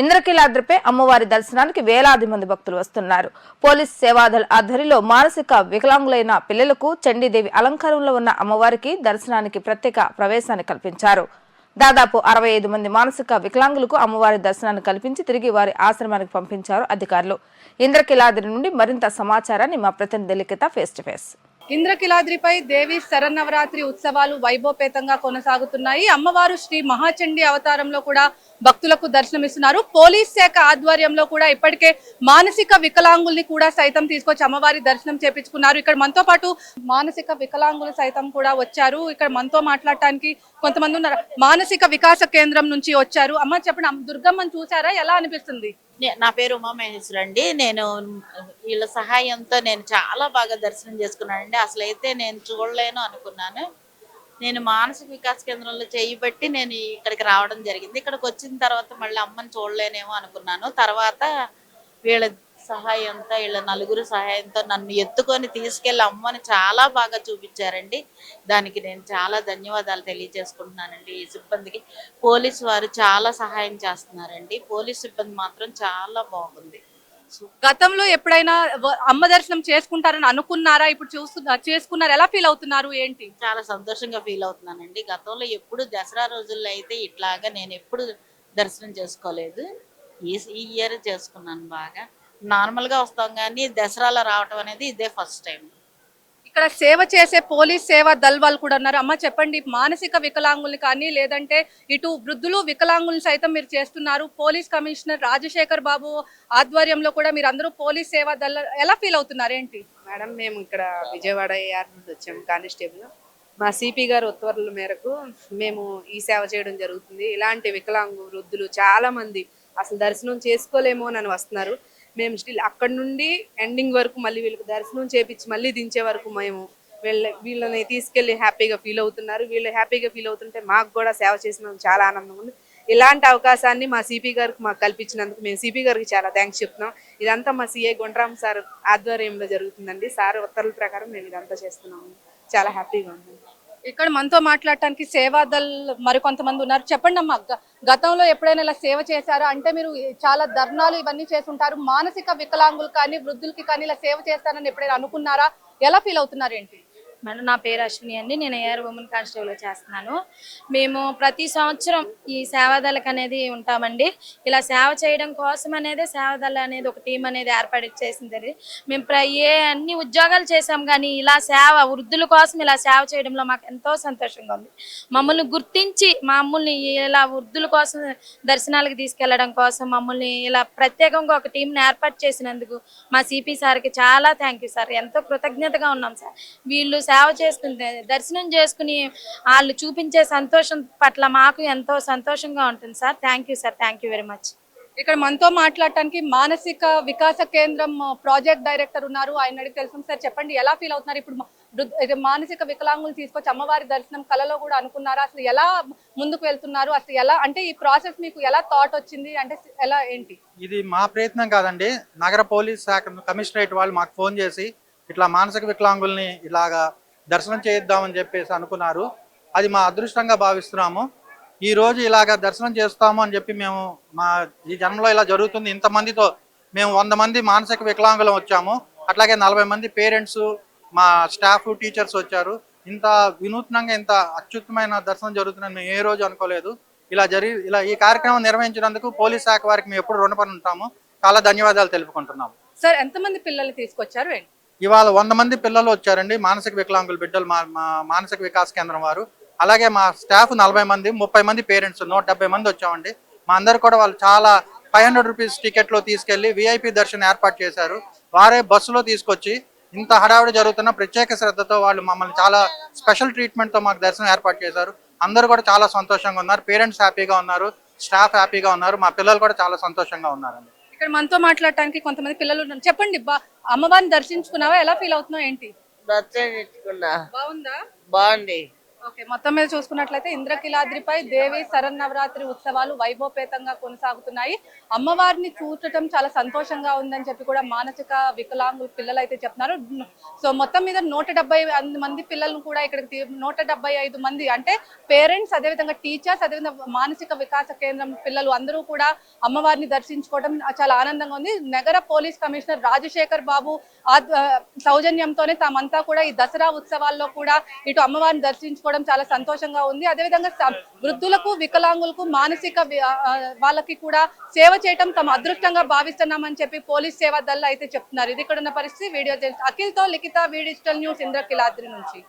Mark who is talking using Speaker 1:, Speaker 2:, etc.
Speaker 1: ఇంద్రకీలాద్రిపై అమ్మవారి దర్శనానికి వేలాది మంది భక్తులు వస్తున్నారు. పోలీస్ సేవాదళ ఆధ్వర్యంలో మానసిక వికలాంగులైన పిల్లలకు చండీదేవి అలంకారంలో ఉన్న అమ్మవారికి దర్శనానికి ప్రత్యేక ప్రవేశాన్ని కల్పించారు. దాదాపు అరవై ఐదు మంది మానసిక వికలాంగులకు అమ్మవారి దర్శనాన్ని కల్పించి తిరిగి వారి ఆశ్రమానికి పంపించారు అధికారులు. ఇంద్రకీలాద్రి నుండి మరింత సమాచారాన్ని మా ప్రతినిధి లిఖిత ఫేస్ టు ఫేస్
Speaker 2: ఇంద్రకిలాద్రిపై దేవి శరన్నవరాత్రి ఉత్సవాలు వైభోపేతంగా కొనసాగుతున్నాయి. అమ్మవారు శ్రీ మహాచండి అవతారంలో కూడా భక్తులకు దర్శనమిస్తున్నారు. పోలీస్ శాఖ ఆధ్వర్యంలో కూడా ఇప్పటికే మానసిక వికలాంగుల్ని కూడా సైతం తీసుకొచ్చి అమ్మవారి దర్శనం చేపించుకున్నారు. ఇక్కడ మనతో పాటు మానసిక వికలాంగులు సైతం కూడా వచ్చారు. ఇక్కడ మనతో మాట్లాడటానికి కొంతమంది ఉన్నారు. మానసిక వికాస కేంద్రం నుంచి వచ్చారు. అమ్మ చెప్పండి అమ్మ దుర్గమ్మని చూసారా ఎలా అనిపిస్తుంది?
Speaker 3: నే- నా పేరు ఉమామహేశ్వరి అండి నేను వీళ్ళ సహాయంతో నేను చాలా బాగా దర్శనం చేసుకున్నానండి. అసలు అయితే నేను చూడలేను అనుకున్నాను. నేను మానసిక వికాస కేంద్రంలో చేయబట్టి నేను ఇక్కడికి రావడం జరిగింది. ఇక్కడికి వచ్చిన తర్వాత మళ్ళీ అమ్మని చూడలేనేమో అనుకున్నాను. తర్వాత వీళ్ళ సహాయంతో వీళ్ళ నలుగురు సహాయంతో నన్ను ఎత్తుకొని తీసుకెళ్ళి అమ్మని చాలా బాగా చూపించారండి. దానికి నేను చాలా ధన్యవాదాలు తెలియజేసుకుంటున్నానండి. ఈ సిబ్బందికి పోలీసు వారు చాలా సహాయం చేస్తున్నారండి. పోలీస్ సిబ్బంది మాత్రం చాలా బాగుంది.
Speaker 2: గతంలో ఎప్పుడైనా అమ్మ దర్శనం చేసుకుంటారని అనుకున్నారా? ఇప్పుడు చూస్తున్నా చేసుకున్నారు. ఎలా ఫీల్ అవుతున్నారు? ఏంటి?
Speaker 3: చాలా సంతోషంగా ఫీల్ అవుతున్నానండి. గతంలో ఎప్పుడు దసరా రోజుల్లో అయితే ఇట్లాగా నేను ఎప్పుడు దర్శనం చేసుకోలేదు. ఈ ఇయర్ చేసుకున్నాను బాగా. నార్మల్గా వస్తాం కానీ దసరాలో రావటం అనేది ఇదే ఫస్ట్ టైం.
Speaker 2: ఇక్కడ సేవ చేసే పోలీస్ సేవ దళ్ వాళ్ళు కూడా ఉన్నారు. అమ్మ చెప్పండి మానసిక వికలాంగుల్ని కానీ లేదంటే ఇటు వృద్ధులు వికలాంగుల్ని సైతం మీరు చేస్తున్నారు. పోలీస్ కమిషనర్ రాజశేఖర్ బాబు ఆధ్వర్యంలో కూడా మీరు అందరూ పోలీస్ సేవ దళ ఎలా ఫీల్ అవుతున్నారు? ఏంటి?
Speaker 4: మేడం మేము ఇక్కడ విజయవాడ ఏఆర్ నుండి వచ్చాము కానిస్టేబుల్. మా సిపి గారు ఉత్తర్వుల మేరకు మేము ఈ సేవ చేయడం జరుగుతుంది. ఇలాంటి వికలాంగు వృద్ధులు చాలా మంది అసలు దర్శనం చేసుకోలేమో అని వస్తున్నారు. మేము స్టిల్ అక్కడ నుండి ఎండింగ్ వరకు మళ్ళీ వీళ్ళకి దర్శనం చేపించి మళ్ళీ దించే వరకు మేము వీళ్ళ వీళ్ళని తీసుకెళ్ళి హ్యాపీగా ఫీల్ అవుతున్నారు. వీళ్ళు హ్యాపీగా ఫీల్ అవుతుంటే మాకు కూడా సేవ చేసినందుకు చాలా ఆనందంగా ఉంది. ఇలాంటి అవకాశాన్ని మా సిపి గారికి మాకు కల్పించినందుకు మేము సిపి గారికి చాలా థ్యాంక్స్ చెప్తున్నాం. ఇదంతా మా సిఏ గుండ్రామ్ సార్ ఆధ్వర్యంలో జరుగుతుందండి. సార్ ఉత్తర్వుల ప్రకారం మేము ఇదంతా చేస్తున్నాము. చాలా హ్యాపీగా ఉంది
Speaker 2: ఇక్కడ మనతో మాట్లాడటానికి సేవాదల్ మరికొంతమంది ఉన్నారు. చెప్పండి అమ్మా గ- గతంలో ఎప్పుడైనా ఇలా సేవ చేశారా? అంటే మీరు చాలా ధర్నాలు ఇవన్నీ చేస్తుంటారు. మానసిక వికలాంగులు కానీ వృద్ధులకి కానీ ఇలా సేవ చేస్తారని ఎప్పుడైనా అనుకున్నారా? ఎలా ఫీల్ అవుతున్నారు ఏంటి
Speaker 5: మేడం నా పేరు అశ్విని అండి. నేను ఏఆర్ ఉమెన్ కానిస్టేబుల్ చేస్తున్నాను. మేము ప్రతి సంవత్సరం ఈ సేవాదళకు అనేది ఉంటామండి. ఇలా సేవ చేయడం కోసం అనేది సేవాదళ అనేది ఒక టీం అనేది ఏర్పాటు చేసింది మేము ప్ర ఏ అన్ని ఉద్యోగాలు చేసాం కానీ ఇలా సేవ వృద్ధుల కోసం ఇలా సేవ చేయడంలో మాకు ఎంతో సంతోషంగా ఉంది. మమ్మల్ని గుర్తించి మమ్మల్ని ఇలా వృద్ధుల కోసం దర్శనాలకు తీసుకెళ్ళడం కోసం మమ్మల్ని ఇలా ప్రత్యేకంగా ఒక టీంని ఏర్పాటు చేసినందుకు మా సిపి సార్కి చాలా థ్యాంక్ యూ సార్. ఎంతో కృతజ్ఞతగా ఉన్నాం సార్. వీళ్ళు సేవ చేసుకుని దర్శనం చేసుకుని వాళ్ళు చూపించే సంతోషం పట్ల మాకు ఎంతో సంతోషంగా ఉంటుంది sir. Thank you sir thank you very much
Speaker 2: ఇక్కడ మనతో మాట్లాడటానికి మానసిక వికాస కేంద్రం ప్రాజెక్ట్ డైరెక్టర్ ఉన్నారు. ఆయన అడిగి తెలుసు సార్. చెప్పండి ఎలా ఫీల్ అవుతున్నారు? ఇప్పుడు మానసిక వికలాంగులు తీసుకొచ్చి అమ్మవారి దర్శనం కళలో కూడా అనుకున్నారా? అసలు ఎలా ముందుకు వెళ్తున్నారు? అసలు ఎలా అంటే ఈ ప్రాసెస్ మీకు ఎలా థాట్ వచ్చింది? అంటే ఎలా ఏంటి?
Speaker 6: ఇది మా ప్రయత్నం కాదండి. నగర పోలీస్ శాఖ కమిషనరేట్ వాళ్ళు మాకు ఫోన్ చేసి ఇట్లా మానసిక వికలాంగుల్ని ఇలాగా దర్శనం చేయిద్దామని చెప్పేసి అనుకున్నారు. అది మా అదృష్టంగా భావిస్తున్నాము. ఈ రోజు ఇలాగ దర్శనం చేస్తాము అని చెప్పి మేము మా ఈ జన్మలో ఇలా జరుగుతుంది. ఇంతమందితో మేము వంద మంది మానసిక వికలాంగులం వచ్చాము. అట్లాగే నలభై మంది పేరెంట్స్ మా స్టాఫ్ టీచర్స్ వచ్చారు. ఇంత వినూత్నంగా ఇంత అత్యుత్తమైన దర్శనం జరుగుతుందని మేము ఏ రోజు అనుకోలేదు. ఇలా జరిగి ఇలా ఈ కార్యక్రమం నిర్వహించినందుకు పోలీస్ శాఖ వారికి మేము ఎప్పుడు రుణపడి ఉంటాము. చాలా ధన్యవాదాలు తెలుపుకుంటున్నాము.
Speaker 2: సార్ ఎంతమంది పిల్లల్ని తీసుకొచ్చారు
Speaker 6: ఇవాళ వంద మంది పిల్లలు వచ్చారండి. మానసిక వికలాంగుల బిడ్డలు మా మానసిక వికాస్ కేంద్రం వారు. అలాగే మా స్టాఫ్ నలభై మంది ముప్పై మంది పేరెంట్స్ నూట డెబ్బై మంది వచ్చామండి. మా అందరు కూడా వాళ్ళు చాలా ఫైవ్ హండ్రెడ్ రూపీస్ టికెట్లో తీసుకెళ్ళి విఐపి దర్శనం ఏర్పాటు చేశారు. వారే బస్సులో తీసుకొచ్చి ఇంత హడావిడి జరుగుతున్న ప్రత్యేక శ్రద్ధతో వాళ్ళు మమ్మల్ని చాలా స్పెషల్ ట్రీట్మెంట్తో మాకు దర్శనం ఏర్పాటు చేశారు. అందరూ కూడా చాలా సంతోషంగా ఉన్నారు. పేరెంట్స్ హ్యాపీగా ఉన్నారు. స్టాఫ్ హ్యాపీగా ఉన్నారు. మా పిల్లలు కూడా చాలా సంతోషంగా ఉన్నారండి.
Speaker 2: ఇక్కడ మనతో మాట్లాడటానికి కొంతమంది పిల్లలు ఉన్నారు. చెప్పండి బా అమ్మవారిని దర్శించుకున్నావా? ఎలా ఫీల్ అవుతున్నావు? ఏంటి?
Speaker 7: దర్శించుకున్నా
Speaker 2: బాగుందా?
Speaker 7: బాగుంది.
Speaker 2: ఓకే మొత్తం మీద చూసుకున్నట్లయితే ఇంద్రకిలాద్రిపై దేవి శరన్నవరాత్రి ఉత్సవాలు వైభవపేతంగా కొనసాగుతున్నాయి. అమ్మవారిని చూడటం చాలా సంతోషంగా ఉందని చెప్పి కూడా మానసిక వికలాంగులు పిల్లలు అయితే చెప్తున్నారు. సో మొత్తం మీద నూట మంది పిల్లలను కూడా ఇక్కడికి నూట ఐదు మంది అంటే పేరెంట్స్ అదేవిధంగా టీచర్స్ అదేవిధంగా మానసిక వికాస కేంద్రం పిల్లలు అందరూ కూడా అమ్మవారిని దర్శించుకోవడం చాలా ఆనందంగా ఉంది. నగర పోలీస్ కమిషనర్ రాజశేఖర్ బాబు సౌజన్యంతోనే తామంతా కూడా ఈ దసరా ఉత్సవాల్లో కూడా ఇటు అమ్మవారిని దర్శించుకోవడం చాలా సంతోషంగా ఉంది. అదేవిధంగా వృద్ధులకు వికలాంగులకు మానసిక వాళ్ళకి కూడా సేవ చేయటం తమ అదృష్టంగా భావిస్తున్నామని చెప్పి పోలీస్ సేవా దళ అయితే చెప్తున్నారు. ఇది ఇక్కడ ఉన్న పరిస్థితి. Video అఖిల్తో Likhitha V digital news Indrakeeladri నుంచి.